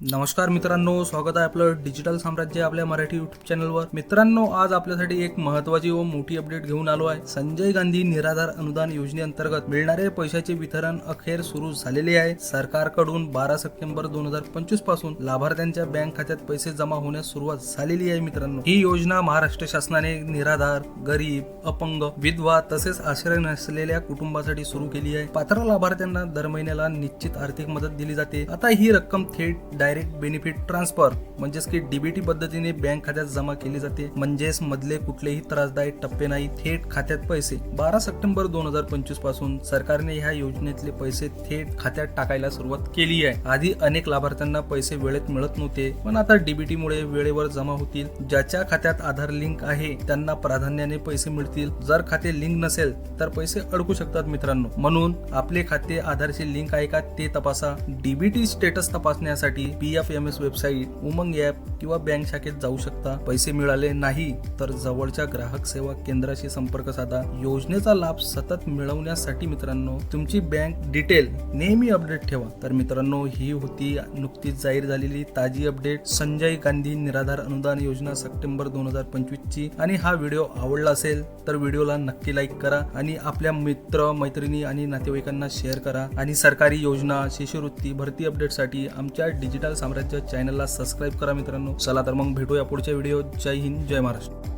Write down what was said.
नमस्कार मित्रांनो स्वागत आहे आपलं डिजिटल साम्राज्य आपल्या मराठी युट्यूब चॅनलवर मित्रांनो आज आपल्यासाठी एक महत्वाची व मोठी अपडेट घेऊन आलो आहे. संजय गांधी निराधार अनुदान योजनेअंतर्गत मिळणारे पैशाचे वितरण अखेर सुरू झालेले आहे. सरकारकडून बारा सप्टेंबर दोन हजार पंचवीसपासून लाभार्थ्यांच्या बँक खात्यात पैसे जमा होण्यास सुरुवात झालेली आहे मित्रांनो. ही योजना महाराष्ट्र शासनाने निराधार गरीब अपंग विधवा तसेच आश्रय नसलेल्या कुटुंबासाठी सुरू केली आहे. पात्र लाभार्थ्यांना दर महिन्याला निश्चित आर्थिक मदत दिली जाते. आता ही रक्कम थेट डायरेक्ट बेनिफिट ट्रान्सफर म्हणजेच की डीबीटी पद्धतीने बँक खात्यात जमा केली जाते. म्हणजेच मधले कुठलेही त्रासदायक टप्पे नाही थेट खात्यात पैसे. बारा सप्टेंबर दोन हजार पंचवीसपासून सरकारने ह्या योजनेतले पैसे थेट खात्यात टाकायला सुरुवात केली आहे. आधी अनेक लाभार्थ्यांना पैसे वेळेत मिळत नव्हते पण आता डीबीटी मुळे वेळेवर जमा होतील. ज्याच्या खात्यात आधार लिंक आहे त्यांना प्राधान्याने पैसे मिळतील. जर खाते लिंक नसेल तर पैसे अडकू शकतात मित्रांनो. म्हणून आपले खाते आधारशी लिंक आहे का ते तपासा. डीबीटी स्टेटस तपासण्यासाठी P F M S website Umang app किंवा बँक शाखेत जाऊ शकता. पैसे मिळाले नाही तर जवळच्या ग्राहक सेवा केंद्राशी संपर्क साधा. योजनेचा लाभ सतत मिळवण्यासाठी मित्रांनो तुमची बँक डिटेल नेहमी अपडेट ठेवा. तर मित्रांनो ही होती नुकतीच जाहीर झालेली ताजी अपडेट संजय गांधी निराधार अनुदान योजना सप्टेंबर दोन हजार पंचवीस ची. आणि हा व्हिडिओ आवडला असेल तर व्हिडिओला नक्की लाईक करा आणि आपल्या मित्र मैत्रिणी आणि नातेवाईकांना शेअर करा. आणि सरकारी योजना शिष्यवृत्ती भरती अपडेटसाठी आमच्या डिजिटल डिजिटल साम्राज्य चॅनलला सबस्क्राईब करा मित्रांनो. चला तर मग भेटूया पुढच्या व्हिडिओ जय हिंद जय महाराष्ट्र.